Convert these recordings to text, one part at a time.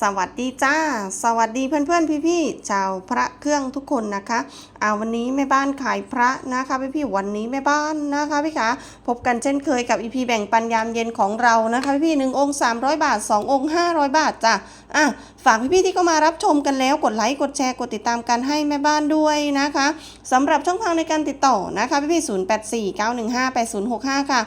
สวัสดีจ้า สวัสดีเพื่อนๆพี่ๆชาวพระเครื่องทุกคนนะคะอาวันนี้แม่บ้านขายพระนะคะพี่ๆวันนี้แม่บ้านนะคะพี่คะพบกันเช่นเคยกับอีพีแบ่งปันยามเย็นของเรานะคะพี่ๆหนึ่งองค์300 บาท 2 องค์ 500 บาทจ้ะอะฝากพี่ๆที่เข้ามารับชมกันแล้วกดไลค์กดแชร์กดติดตามกันให้แม่บ้านด้วยนะคะสำหรับช่องทางในการติดต่อนะคะพี่ๆ0849158065ค่ะ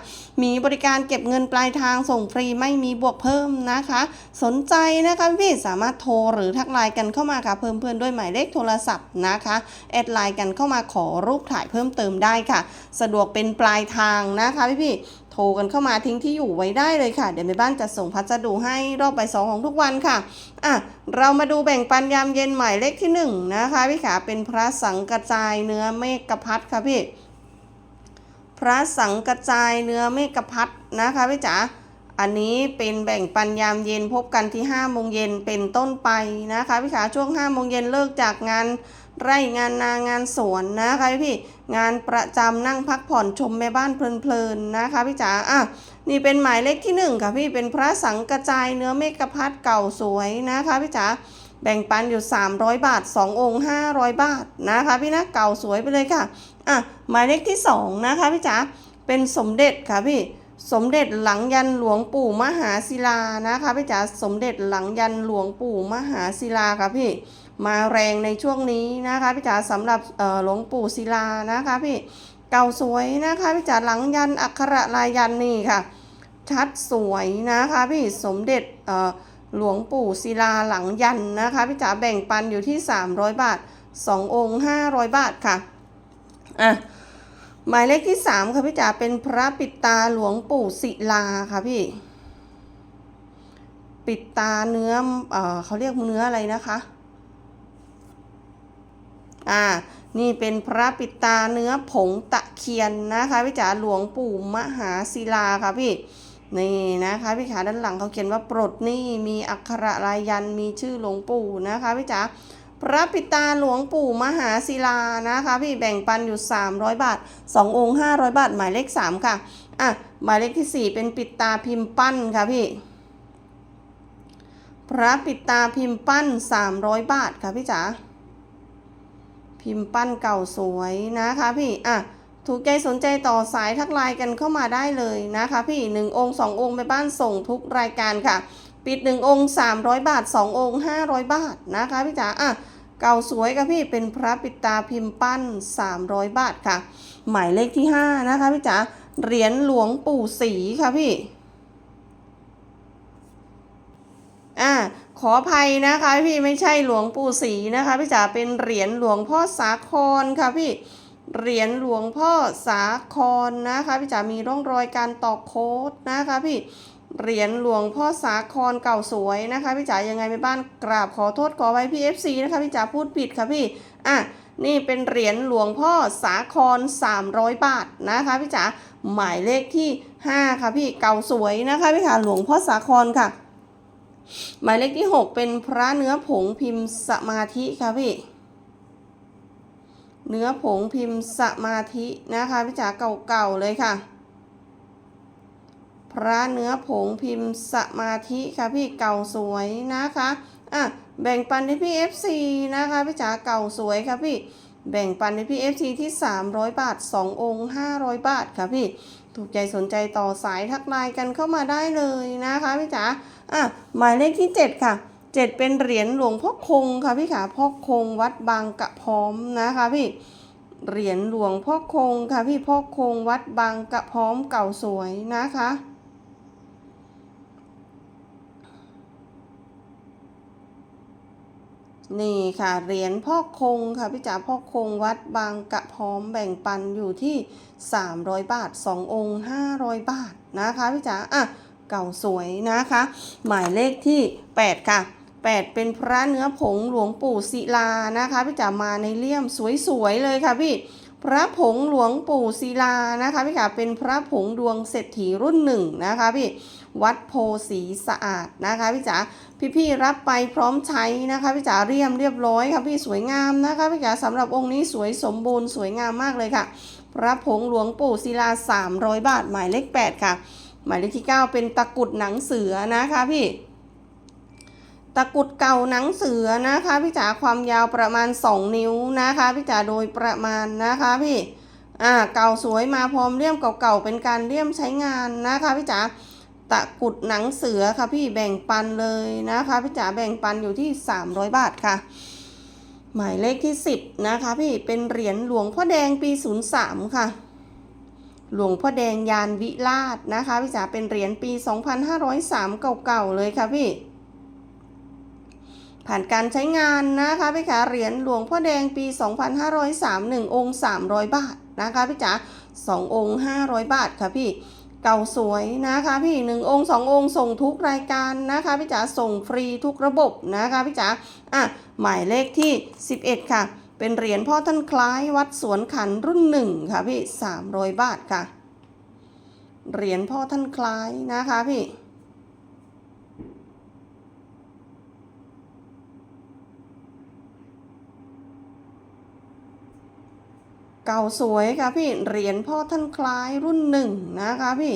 มีบริการเก็บเงินปลายทางส่งฟรีไม่มีบวกเพิ่มนะคะ สนใจนะคะพี่สามารถโทรหรือทักไลน์กันเข้ามาค่ะเพิ่มเพื่อนด้วยหมายเลขโทรศัพท์นะคะแอดไลน์กันเข้ามาขอรูปถ่ายเพิ่มเติมได้ค่ะ สะดวกเป็นปลายทางนะคะพี่พี่ๆโทรกันเข้ามาทิ้งที่อยู่ไว้ได้เลยค่ะ เดี๋ยวแม่บ้านจะส่งพัสดุให้รอบใบสองของทุกวันค่ะอะ เรามาดูแบ่งปันยามเย็นหมายเลขที่หนึ่งนะคะพี่ขาเป็นพระสังกระจายเนื้อเมฆพัดค่ะพี่พระสังกระจายเนื้อเมฆพัดนะคะพี่จ๋า อันนี้เป็นแบ่งปันยามเย็นพบกันที่5โมงเย็นเป็นต้นไปนะคะพี่ขาช่วง5โมงเย็นเลิกจากงานไร่งานนางานสวนนะคะพี่งานประจำนั่งพักผ่อนชมแม่บ้านเพลินๆนะคะพี่จ๋าอะนี่เป็นหมายเลขที่หนึ่งค่ะพี่เป็นพระสังกระจายเนื้อเมฆพัดเก่าสวยนะคะพี่จ๋าแบ่งปันอยู่ 300 บาท 2 องค์ 500 บาทนะคะพี่นะเก่าสวยไปเลยค่ะอะหมายเลขที่สองนะคะพี่จ๋าเป็นสมเด็จค่ะพี่ สมเด็จหลังยันหลวงปู่มหาศิลานะคะพี่จ๋าสมเด็จหลังยันหลวงปู่มหาศิลาค่ะพี่มาแรงในช่วงนี้นะคะพี่จ๋าสำหรับเออหลวงปู่ศิลานะคะพี่เก่าสวยนะคะพี่จ๋าหลังยันอักขระลายยันนี่ค่ะ ชัดสวยนะคะพี่สมเด็จเออหลวงปู่ศิลาหลังยันนะคะพี่จ๋าแบ่งปันอยู่ที่ 300 บาท 2 องค์ 500 บาทค่ะอะ หมายเลขที่สามค่ะพี่จ๋าเป็นพระปิดตาหลวงปู่ศิลาค่ะพี่ ปิดตาเนื้อเออเขาเรียกเนื้ออะไรนะคะ อ่า นี่เป็นพระปิดตาเนื้อผงตะเคียนนะคะพี่จ๋าหลวงปู่มหาศิลาค่ะพี่นี่นะคะพี่ขาด้านหลังเขาเขียนว่าปลดหนี่มีอักขระลายยันมีชื่อหลวงปู่นะคะพี่จ๋า พระปิตาหลวงปู่มหาศิลานะคะพี่แบ่งปันอยู่ 300 บาท 2 องค์ 500 บาท หมายเลข 3 ค่ะ อะ หมายเลขที่ 4 เป็นปิตาพิมพ์ปั้นค่ะพี่ พระปิตาพิมพ์ปั้น 300 บาทค่ะพี่จ๋าพิมพ์ปั้นเก่าสวยนะคะพี่อะถูกใจสนใจต่อสายทักไลน์กันเข้ามาได้เลยนะคะพี่1องค์2องค์ไปบ้านส่งทุกรายการค่ะ ปิด 1 องค์ 300 บาท 2 องค์ 500 บาทนะคะพี่จ๋าอะเก่าสวยค่ะพี่เป็นพระปิดตาพิมพ์ปั้น 300 บาทค่ะ หมายเลขที่ 5 นะคะพี่จ๋าเหรียญหลวงปู่ศรีค่ะพี่อ่าขออภัยนะคะพี่ไม่ใช่หลวงปู่ศรีนะคะพี่จ๋าเป็นเหรียญหลวงพ่อสาครค่ะพี่เหรียญหลวงพ่อสาครนะคะพี่จ๋ามีร่องรอยการตอกโค้ดนะคะพี่ เหรียญหลวงพ่อสาครเก่าสวยนะคะพี่จ๋ายังไงไม่บ้านกราบขอโทษขอไว้พี่เอฟซีนะคะพี่จ๋าพูดผิดค่ะพี่อะนี่เป็นเหรียญหลวงพ่อสาคร 300 บาทนะคะพี่จ๋าหมายเลขที่ 5 ค่ะพี่เก่าสวยนะคะพี่ค่ะหลวงพ่อสาครค่ะ หมายเลขที่ 6 เป็นพระเนื้อผงพิมพ์สมาธิค่ะพี่เนื้อผงพิมพ์สมาธินะคะพี่จ๋าเก่าๆเลยค่ะ พระเนื้อผงพิมพ์สมาธิค่ะพี่เก่าสวยนะคะอะแบ่งปันให้พี่ FC นะคะพี่จ๋าเก่าสวยค่ะพี่แบ่งปันให้พี่ FC ที่ 300 บาท 2 องค์ 500 บาทค่ะพี่ ถูกใจสนใจต่อสายทักไลน์กันเข้ามาได้เลยนะคะพี่จ๋าอะหมายเลขที่ 7 ค่ะ 7 เป็นเหรียญหลวงพ่อคงค่ะพี่ขาพ่อคงวัดบางกะพร้อมนะคะพี่เหรียญหลวงพ่อคงค่ะพี่พ่อคงวัดบางกะพร้อมเก่าสวยนะคะ นี่ค่ะเหรียญพ่อคงค่ะพี่จ๋าพ่อคงวัดบางกะพร้อมแบ่งปันอยู่ที่ 300 บาท 2 องค์ 500 บาทนะคะพี่จ๋าอะเก่าสวยนะคะ หมายเลขที่ 8 ค่ะ 8 เป็นพระเนื้อผงหลวงปู่ศิลานะคะพี่จ๋ามาในเลี่ยมสวยๆเลยค่ะพี่ พระผงหลวงปู่ศิลานะคะพี่ขาเป็นพระผงดวงเศรษฐีรุ่นหนึ่งนะคะพี่วัดโพสีสะอาดนะคะพี่จ๋าพี่ๆรับไปพร้อมใช้นะคะพี่จ๋าเรียมเรียบร้อยค่ะพี่สวยงามนะคะพี่จ๋าสำหรับองค์นี้สวยสมบูรณ์สวยงามมากเลยค่ะ พระผงหลวงปู่ศิลา 300 บาทหมายเลข 8 ค่ะ หมายเลขที่ 9 เป็นตะกรุดหนังเสือนะคะพี่ ตะกุดเก่าหนังเสือนะคะพี่จ๋าความยาวประมาณ 2 นิ้วนะคะพี่จ๋าโดยประมาณนะคะพี่อ่าเก่าสวยมาพร้อมเลี่ยมเก่าๆเป็นการเลี่ยมใช้งานนะคะพี่จ๋าตะกุดหนังเสือค่ะพี่แบ่งปันเลยนะคะพี่จ๋าแบ่งปันอยู่ที่ 300 บาทค่ะ หมายเลขที่ 10 นะคะพี่เป็นเหรียญหลวงพ่อแดงปี 03 ค่ะ หลวงพ่อแดงยานวิราชนะคะพี่จ๋าเป็นเหรียญปี 2503 เก่าๆเลยค่ะพี่ ผ่านการใช้งานนะคะพี่ขาเหรียญหลวงพ่อแดงปี 2503 1 องค์ 300 บาทนะคะพี่จ๋า2องค์ 500 บาทค่ะพี่เก่าสวยนะคะพี่1องค์2องค์ส่งทุกรายการนะคะพี่จ๋าส่งฟรีทุกระบบนะคะพี่จ๋าอะหมายเลขที่ 11 ค่ะ เป็นเหรียญพ่อท่านคล้ายวัดสวนขันรุ่นหนึ่งค่ะพี่300 บาทค่ะ เหรียญพ่อท่านคล้ายนะคะพี่ เก่าสวยค่ะพี่เหรียญพ่อท่านคล้ายรุ่นหนึ่งนะคะพี่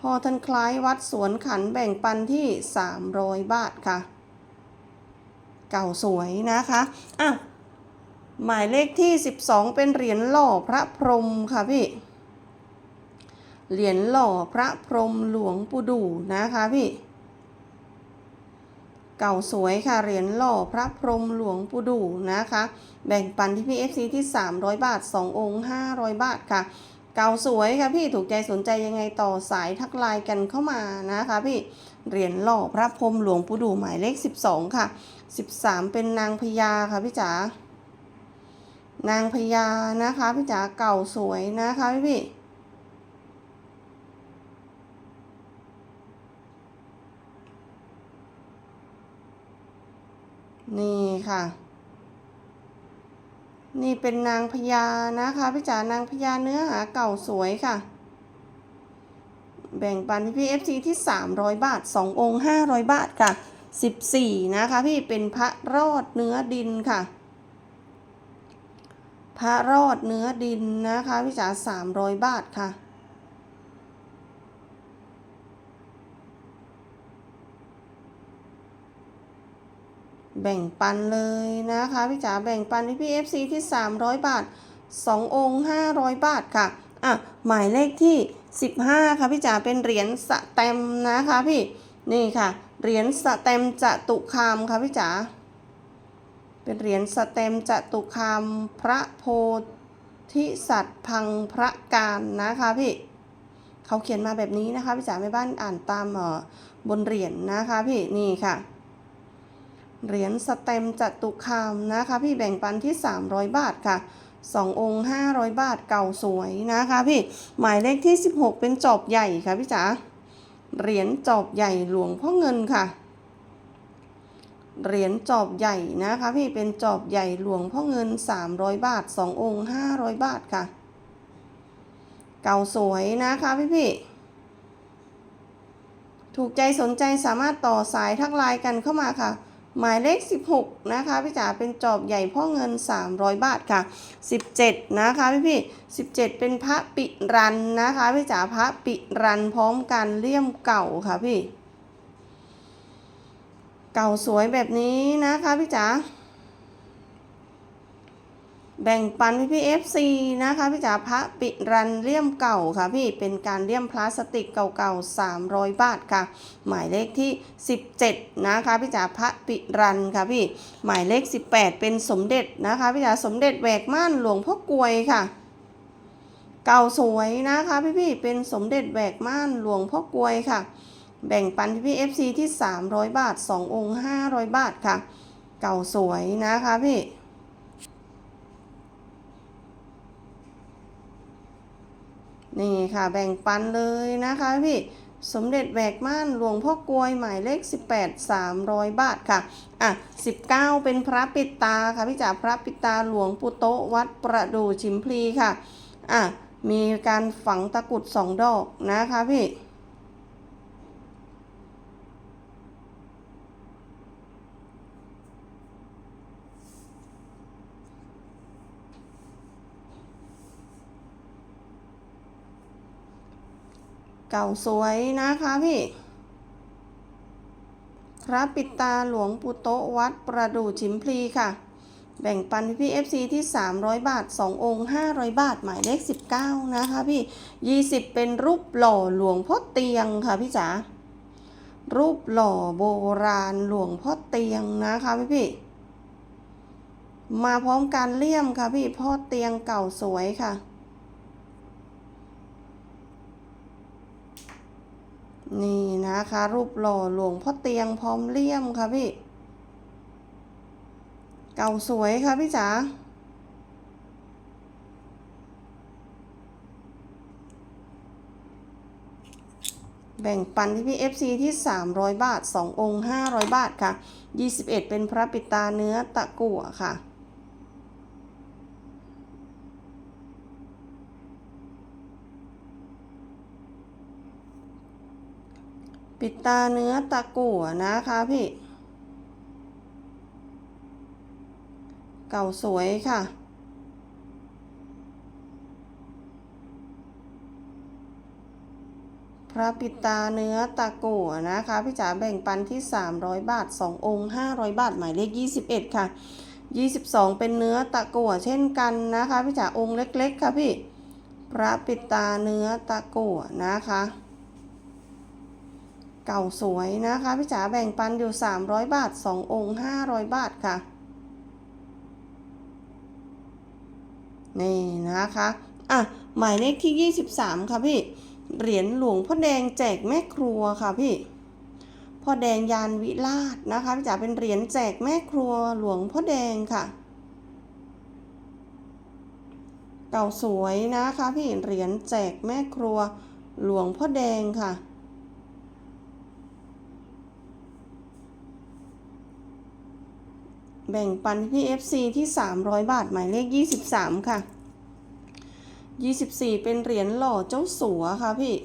พ่อท่านคล้ายวัดสวนขันแบ่งปันที่ 300 บาทค่ะ เก่าสวยนะคะอะหมายเลขที่ 12 เป็นเหรียญหล่อพระพรหมค่ะพี่เหรียญหล่อพระพรหมหลวงปู่ดูนะคะพี่ เก่าสวยค่ะเหรียญหล่อพระพรหมหลวงปู่ดูนะคะ แบ่งปันที่พี่ FC ที่ 300 บาท 2 องค์ 500 บาทค่ะ เก่าสวยค่ะพี่ถูกใจสนใจยังไงต่อสายทักไลน์กันเข้ามานะคะพี่เหรียญหล่อพระพรหมหลวงปู่ดูหมายเลข 12 ค่ะ 13 เป็นนางพญาค่ะพี่จ๋านางพญานะคะพี่จ๋าเก่าสวยนะคะพี่พี่ นี่ค่ะ นี่เป็นนางพญานะคะพี่จ๋านางพญาเนื้อหาเก่าสวยค่ะ แบ่งปันพี่พี่ FC ที่ 300 บาท 2 องค์ 500 บาทค่ะ 14 นะคะพี่เป็นพระรอดเนื้อดินค่ะ พระรอดเนื้อดินนะคะพี่จ๋า300 บาทค่ะ แบ่งปันเลยนะคะพี่จ๋าแบ่งปันที่พี่ FC ที่ 300 บาท 2 องค์ 500 บาทค่ะอะหมายเลขที่ 15 ค่ะพี่จ๋าเป็นเหรียญสแตมนะคะพี่นี่ค่ะเหรียญสแตมจตุคามค่ะพี่จ๋าเป็นเหรียญสแตมจตุคามพระโพธิสัตว์พังพระการนะคะพี่เขาเขียนมาแบบนี้นะคะพี่จ๋าแม่บ้านอ่านตามเออบนเหรียญนะคะพี่นี่ค่ะ เหรียญสเต็มจัตุคามนะคะพี่แบ่งปันที่ 300 บาทค่ะ2องค์500 บาทเก่าสวยนะคะพี่หมายเลขที่ 16 เป็นจอบใหญ่ค่ะพี่จ๋าเหรียญจอบใหญ่หลวงพ่อเงินค่ะเหรียญจอบใหญ่นะคะพี่เป็นจอบใหญ่หลวงพ่อเงิน 300 บาท 2 องค์ 500 บาทค่ะ เก่าสวยนะคะพี่พี่ถูกใจสนใจสามารถต่อสายทักไลน์กันเข้ามาค่ะ หมายเลข 16 นะคะพี่จ๋าเป็นจอบใหญ่พ่อเงิน 300 บาทค่ะ 17 นะคะพี่พี่17 เป็นพระปิรันนะคะพี่จ๋าพระปิรันพร้อมกันเลี่ยมเก่าค่ะพี่ เก่าสวยแบบนี้นะคะพี่จ๋า แบ่งปันพี่พี่ FC นะคะพี่จ๋าพระปิรันเลี่ยมเก่าค่ะพี่เป็นการเลี่ยมพลาสติกเก่าๆ 300 บาทค่ะ หมายเลขที่ 17 นะคะพี่จ๋าพระปิรันค่ะพี่หมายเลข 18 เป็นสมเด็จนะคะพี่จ๋าสมเด็จแหวกม่านหลวงพ่อกวยค่ะ เก่าสวยนะคะพี่พี่เป็นสมเด็จแหวกม่านหลวงพ่อกวยค่ะ แบ่งปันพี่พี่ FC ที่ 300 บาท 2 องค์ 500 บาทค่ะ เก่าสวยนะคะพี่ นี่ค่ะแบ่งปันเลยนะคะพี่สมเด็จแหวกม่านหลวงพ่อกลวยหมายเลข 18 300 บาทค่ะ อะ 19 เป็นพระปิตาค่ะพี่จ๋าพระปิตาหลวงปุโตวัดประดู่ชิมพลีค่ะ อะ มีการฝังตะกรุดสองดอกนะคะพี่ เก่าสวยนะคะพี่ พระปิดตาหลวงปู่โตวัดประดู่ชิมพลีค่ะ แบ่งปันพี่เอฟซีที่ 300 บาท 2 องค์ 500 บาท หมายเลข 19 นะคะพี่ 20 เป็นรูปหล่อหลวงพ่อเตียงค่ะพี่จ๋ารูปหล่อโบราณหลวงพ่อเตียงนะคะพี่พี่มาพร้อมการเลี่ยมค่ะพี่พ่อเตียงเก่าสวยค่ะ นี่นะคะ รูปหล่อหลวงพ่อเตียงพร้อมเลี่ยมค่ะพี่ เก่าสวยค่ะพี่จ๋าแบ่งปันที่พี่ FC ที่ 300 บาท 2 องค์ 500 บาทค่ะ 21 เป็นพระปิตาเนื้อตะกั่วค่ะ ปิดตาเนื้อตะกั่วนะคะพี่ เก่าสวยค่ะ พระปิดตาเนื้อตะกั่วนะคะ พี่จ๋าแบ่งปันที่ 300 บาท 2 องค์ 500 บาท หมายเลข 21 ค่ะ 22 เป็นเนื้อตะกั่วเช่นกันนะคะ พี่จ๋าองค์เล็ก ๆ ค่ะพี่ พระปิดตาเนื้อตะกั่วนะคะ เก่าสวยนะคะพี่จ๋าแบ่งปันอยู่ 300 บาท 2 องค์ 500 บาทค่ะ นี่นะคะ อะ หมายเลขที่ 23 ค่ะพี่ เหรียญหลวงพ่อแดงแจกแม่ครัวค่ะพี่พ่อแดงยานวิราชนะคะพี่จ๋าเป็นเหรียญแจกแม่ครัวหลวงพ่อแดงค่ะ เก่าสวยนะคะพี่เหรียญแจกแม่ครัวหลวงพ่อแดงค่ะ แบ่งปันพี่ FC ที่ 300 บาท หมายเลข 23 ค่ะ 24 เป็นเหรียญหล่อเจ้าสัวค่ะพี่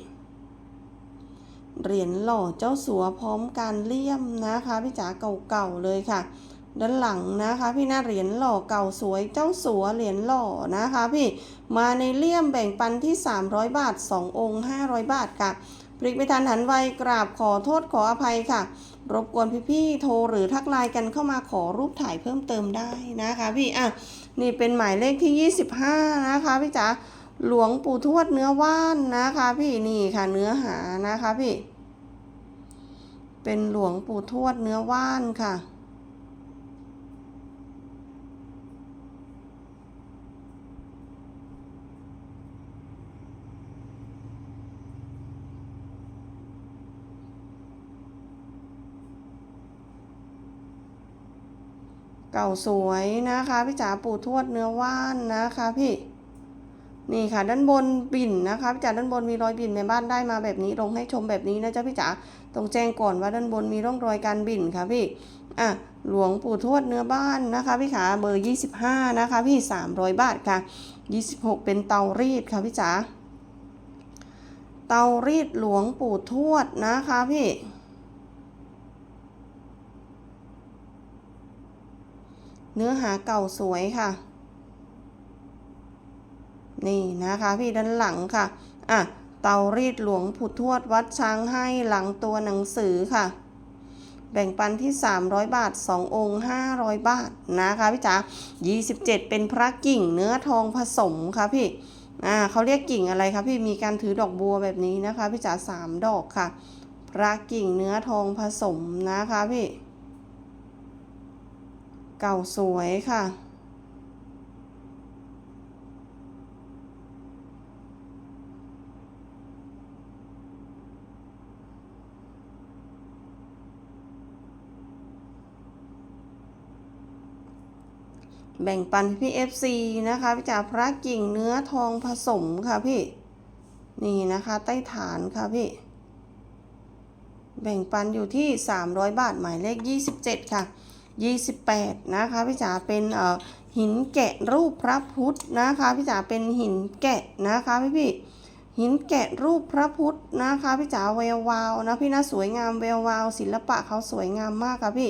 เหรียญหล่อเจ้าสัวพร้อมการเลี่ยมนะคะพี่จ๋าเก่าๆเลยค่ะ ด้านหลังนะคะ พี่หน้าเหรียญหล่อเก่าสวยเจ้าสัวเหรียญหล่อนะคะ พี่มาในเลี่ยมแบ่งปันที่ 300 บาท 2 องค์ 500 บาทค่ะ พลิกไปทันหันไวกราบขอโทษขออภัยค่ะ รบกวนพี่ๆโทรหรือทักไลน์กันเข้ามาขอรูปถ่ายเพิ่มเติมได้นะคะพี่อะนี่เป็นหมายเลขที่ 25 นะคะพี่จ๋าหลวงปู่ทวดเนื้อว่านนะคะ พี่นี่ค่ะเนื้อหานะคะพี่ เป็นหลวงปู่ทวดเนื้อว่านค่ะ ก่าสวยนะคะ พี่จ๋าปู่ทวดเนื้อว่านนะคะพี่ นี่ค่ะ ด้านบนบิ่นนะคะพี่จ๋าด้านบนมีรอยบิ่นแม่บ้านได้มาแบบนี้ลงให้ชมแบบนี้นะจ๊ะพี่จ๋าต้องแจ้งก่อนว่าด้านบนมีร่องรอยการบิ่นค่ะพี่อะหลวงปู่ทวดเนื้อบ้านนะคะพี่ขาเบอร์ 25 นะคะพี่ 300 บาทค่ะ 26 เป็นเตารีดค่ะพี่จ๋าเตารีดหลวงปู่ทวดนะคะพี่ เนื้อหาเก่าสวยค่ะ นี่นะคะพี่ด้านหลังค่ะ อะ เตารีดหลวงปู่ทวดวัดช้างให้หลังตัวหนังสือค่ะ แบ่งปันที่ 300 บาท 2 องค์ 500 บาทนะคะพี่จ๋า27 เป็นพระกิ่งเนื้อทองผสมค่ะพี่อ่าเขาเรียกกิ่งอะไรคะพี่มีการถือดอกบัวแบบนี้นะคะพี่จ๋าสามดอกค่ะ พระกิ่งเนื้อทองผสมนะคะพี่ เก่าสวยค่ะ แบ่งปันพี่ FC นะคะพี่จ๋าพระกิ่งเนื้อทองผสมค่ะพี่ นี่นะคะใต้ฐานค่ะพี่แบ่งปันอยู่ที่ 300 บาท หมายเลข 27 ค่ะ 28 นะคะพี่จ๋าเป็นหินแกะรูปพระพุทธนะคะพี่จ๋าเป็นหินแกะนะคะพี่พี่หินแกะรูปพระพุทธนะคะพี่จ๋าแวววาวนะพี่นะสวยงามแวววาวศิลปะเขาสวยงามมากค่ะพี่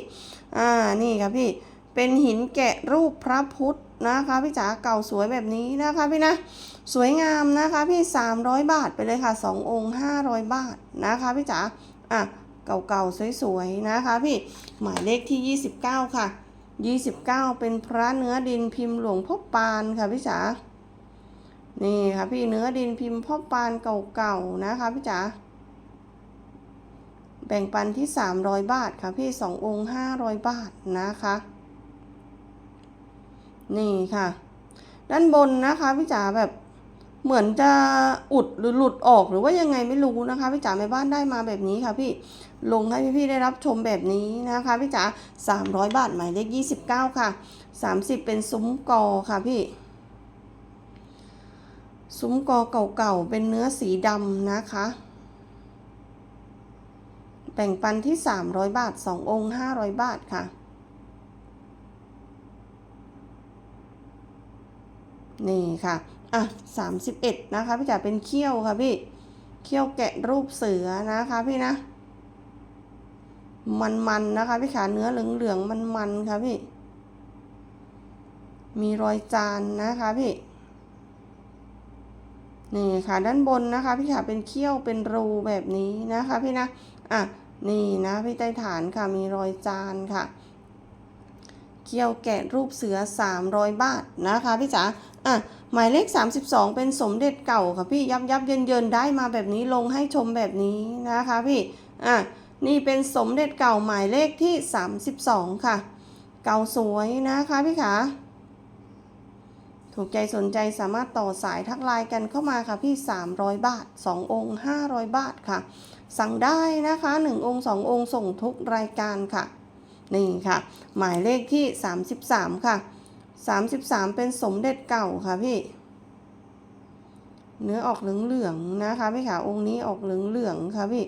อ่านี่ค่ะพี่เป็นหินแกะรูปพระพุทธนะคะพี่จ๋าเก่าสวยแบบนี้นะคะพี่นะสวยงามนะคะพี่ 300 บาทไปเลยค่ะ 2 องค์ 500 บาทนะคะพี่จ๋าอะ เก่าๆ สวยๆ นะคะพี่ หมายเลขที่ 29 ค่ะ 29 เป็นพระเนื้อดินพิมพ์หลวงพ่อปานค่ะพี่จ๋า นี่ค่ะพี่เนื้อดินพิมพ์พ่อปานเก่าๆ นะคะพี่จ๋า แบ่งปันที่ 300 บาทค่ะพี่ 2 องค์ 500 บาทนะคะ นี่ค่ะ ด้านบนนะคะพี่จ๋าแบบเหมือนจะอุดหรือหลุดออกหรือว่ายังไงไม่รู้นะคะพี่จ๋าแม่บ้านได้มาแบบนี้ค่ะพี่ ลงให้พี่ๆได้รับชมแบบนี้นะคะพี่จ๋า300 บาทหมายเลข 29 ค่ะ 30 เป็นซุ้มกอค่ะพี่ซุ้มกอเก่าๆเป็นเนื้อสีดำนะคะแบ่งปันที่ 300 บาท 2 องค์ 500 บาทค่ะ นี่ค่ะ อะ 31 นะคะ พี่จ๋าเป็นเขี้ยวค่ะพี่ เขี้ยวแกะรูปเสือนะคะพี่นะ มันๆนะคะพี่ขาเนื้อเหลืองๆมันๆค่ะพี่ มีรอยจานนะคะพี่นี่ค่ะด้านบนนะคะ พี่ขาเป็นเขี้ยวเป็นรูแบบนี้นะคะ พี่นะอะนี่นะพี่ใต้ฐานค่ะมีรอยจานค่ะเขี้ยวแกะรูปเสือ 300 บาทนะคะพี่จ๋า อะ หมายเลข 32 เป็นสมเด็จเก่าค่ะพี่ยับยับเยินเยินได้มาแบบนี้ลงให้ชมแบบนี้นะคะพี่ อะ นี่เป็นสมเด็จเก่าหมายเลขที่ 32 ค่ะ เก่าสวยนะคะพี่ขาถูกใจสนใจสามารถต่อสายทักไลน์กันเข้ามาค่ะพี่ 300 บาท 2 องค์ 500 บาทค่ะ สั่งได้นะคะ 1 องค์ 2 องค์ส่งทุกรายการค่ะ นี่ค่ะ หมายเลขที่ 33 ค่ะ 33 เป็นสมเด็จเก่าค่ะพี่ เนื้อออกเหลืองๆนะคะพี่ขาองค์นี้ออกเหลืองๆค่ะพี่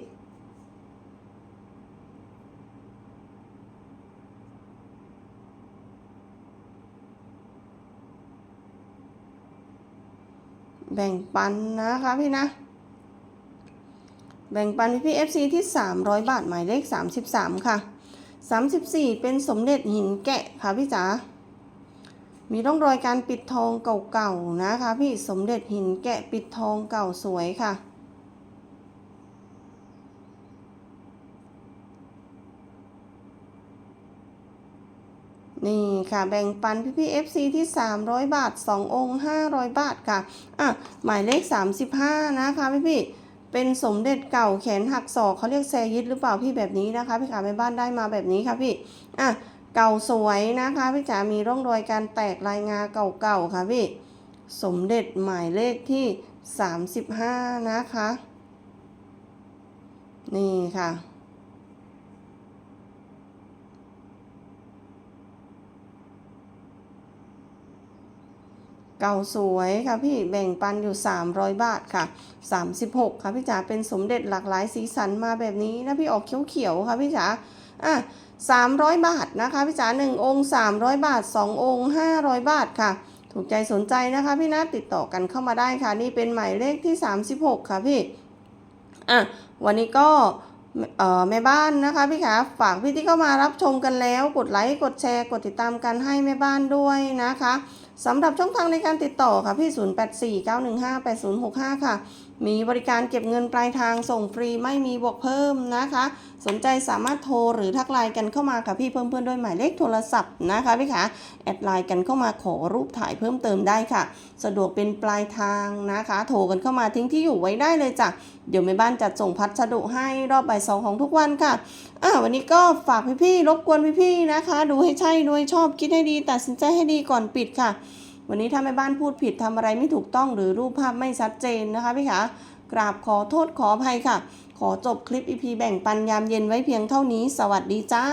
แบ่งปันนะคะพี่นะ แบ่งปันพี่พี่ FC ที่ 300 บาทหมายเลข 33 ค่ะ 34 เป็นสมเด็จหินแกะค่ะพี่จ๋ามีร่องรอยการปิดทองเก่าๆนะคะ พี่สมเด็จหินแกะปิดทองเก่าสวยค่ะ นี่ค่ะแบ่งปันพี่พี่ FC ที่ 300 บาท 2 องค์ 500 บาทค่ะ อะ หมายเลข 35 นะคะพี่พี่เป็นสมเด็จเก่าแขนหักศอกเขาเรียกแซยิดหรือเปล่าพี่แบบนี้นะคะพี่ขาแม่บ้านได้มาแบบนี้ค่ะพี่ อะ เก่าสวยนะคะพี่จ๋ามีร่องรอยการแตกลายงาเก่าๆค่ะพี่ สมเด็จหมายเลขที่ 35 นะคะ นี่ค่ะ เก่าสวยค่ะพี่แบ่งปันอยู่ 300 บาทค่ะ 36 ค่ะพี่จ๋าเป็นสมเด็จหลากหลายสีสันมาแบบนี้นะพี่ออกเขียวๆค่ะพี่จ๋าอะ300 บาทนะคะพี่จ๋า1องค์ 300 บาท 2 องค์ 500 บาทค่ะ ถูกใจสนใจนะคะพี่นะติดต่อกันเข้ามาได้ค่ะ นี่เป็นหมายเลขที่ 36 ค่ะพี่อะวันนี้ก็เอ่อแม่บ้านนะคะพี่ขาฝากพี่ที่เข้ามารับชมกันแล้ว กดไลค์กดแชร์ กดติดตามกันให้แม่บ้านด้วยนะคะ สำหรับช่องทางในการติดต่อค่ะพี่ 0849158065 ค่ะ มีบริการเก็บเงินปลายทางส่งฟรีไม่มีบวกเพิ่มนะคะ สนใจสามารถโทรหรือทักไลน์กันเข้ามาค่ะพี่เพิ่มเพื่อนด้วยหมายเลขโทรศัพท์นะคะพี่ขาแอดไลน์กันเข้ามาขอรูปถ่ายเพิ่มเติมได้ค่ะ สะดวกเป็นปลายทางนะคะ โทรกันเข้ามาทิ้งที่อยู่ไว้ได้เลยจ้ะเดี๋ยวแม่บ้านจัดส่งพัสดุให้รอบบ่ายสองของทุกวันค่ะอ่าวันนี้ก็ฝากพี่ๆรบกวนพี่ๆนะคะ ดูให้ใช่ดูให้ชอบคิดให้ดีตัดสินใจให้ดีก่อนปิดค่ะ วันนี้ถ้าแม่บ้านพูดผิดทำอะไรไม่ถูกต้องหรือรูปภาพไม่ชัดเจนนะคะพี่ขากราบขอโทษขออภัยค่ะ ขอจบคลิปอีพีแบ่งปันยามเย็นไว้เพียงเท่านี้ สวัสดีจ้า